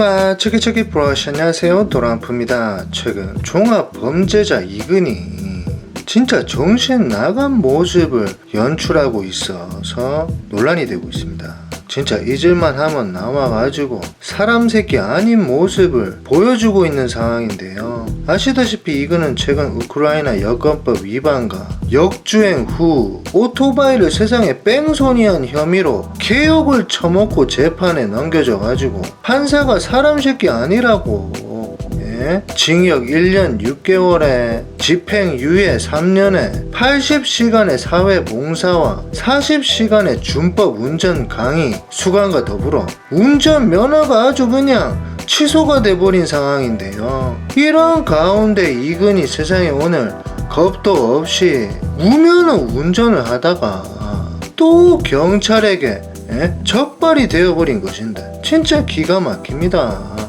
우와 체키체키 브러쉬 안녕하세요. 도란프입니다. 최근 종합 범죄자 이근이 진짜 정신 나간 모습을 연출하고 있어서 논란이 되고 있습니다 진짜 잊을만 하면 나와가지고 사람 새끼 아닌 모습을 보여주고 있는 상황인데요. 아시다시피 이근은 최근 우크라이나 여권법 위반과 역주행 후 오토바이를 세상에 뺑소니한 혐의로 개욕을 처먹고 재판에 넘겨져가지고 판사가 사람 새끼 아니라고 예? 징역 1년 6개월에 집행유예 3년에 80시간의 사회봉사와 40시간의 준법 운전 강의 수강과 더불어 운전 면허가 아주 그냥 취소가 돼버린 상황인데요. 이런 가운데 이근이 세상에 오늘 겁도 없이 무면허 운전을 하다가 또 경찰에게 예? 적발이 되어버린 것인데 진짜 기가 막힙니다.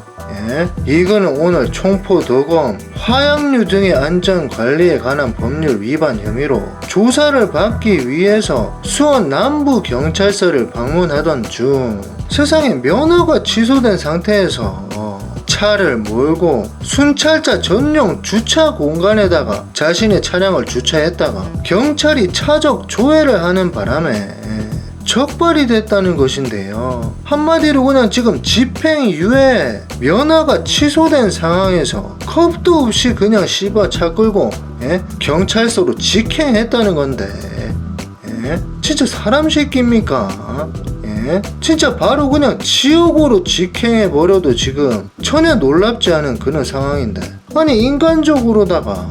예? 이거는 오늘 총포 도검, 화약류 등의 안전 관리에 관한 법률 위반 혐의로 조사를 받기 위해서 수원 남부 경찰서를 방문하던 중 세상에 면허가 취소된 상태에서 차를 몰고 순찰자 전용 주차 공간에다가 자신의 차량을 주차했다가 경찰이 차적 조회를 하는 바람에 적발이 됐다는 것인데요. 한마디로 그냥 지금 집행유예 면허가 취소된 상황에서 겁도 없이 그냥 씨바 차 끌고 예? 경찰서로 직행했다는 건데 예? 진짜 사람 새끼입니까? 예? 진짜 바로 그냥 지옥으로 직행해 버려도 지금 전혀 놀랍지 않은 그런 상황인데 아니 인간적으로다가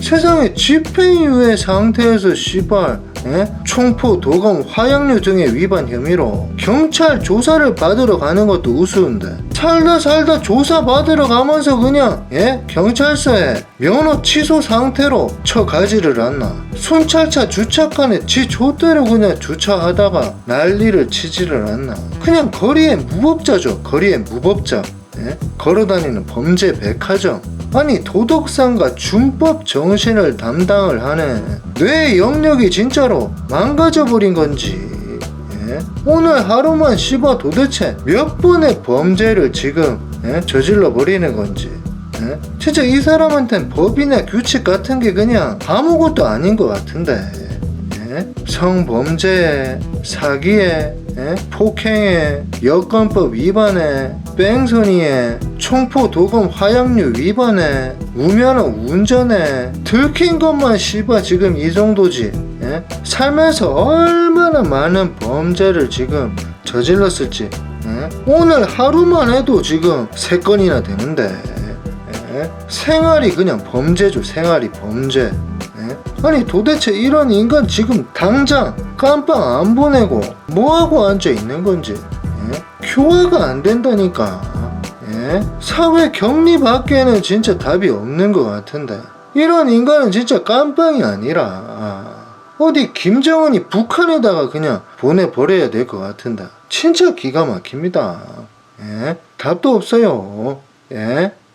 세상에 집행유예 상태에서 씨발 예? 총포, 도검, 화약류 등의 위반 혐의로 경찰 조사를 받으러 가는 것도 우스운데 살다 살다 조사 받으러 가면서 그냥 예? 경찰서에 면허 취소 상태로 처가지를 않나 순찰차 주차칸에 지 좆대로 그냥 주차하다가 난리를 치지를 않나 그냥 거리에 무법자죠 거리에 무법자 예? 걸어다니는 범죄 백화점 아니 도덕상과 준법 정신을 담당을 하는 뇌 영역이 진짜로 망가져버린 건지 예? 오늘 하루만 씹어 도대체 몇 번의 범죄를 지금 예? 저질러 버리는 건지 예? 진짜 이 사람한텐 법이나 규칙 같은 게 그냥 아무것도 아닌 것 같은데 예? 성범죄에 사기에 예? 폭행에 여권법 위반에 뺑소니에 총포 도검 화약류 위반에 무면허 운전에 들킨 것만 씨바 지금 이 정도지 예? 살면서 얼마나 많은 범죄를 지금 저질렀을지 예? 오늘 하루만 해도 지금 세 건이나 되는데 예? 생활이 그냥 범죄죠 생활이 범죄 예? 아니 도대체 이런 인간 지금 당장 깜빵 안 보내고 뭐하고 앉아 있는 건지 예? 교화가 안 된다니까 예? 사회 격리 밖에는 진짜 답이 없는 것 같은데 이런 인간은 진짜 깜빵이 아니라 어디 김정은이 북한에다가 그냥 보내버려야 될 것 같은데 진짜 기가 막힙니다 예? 답도 없어요 예?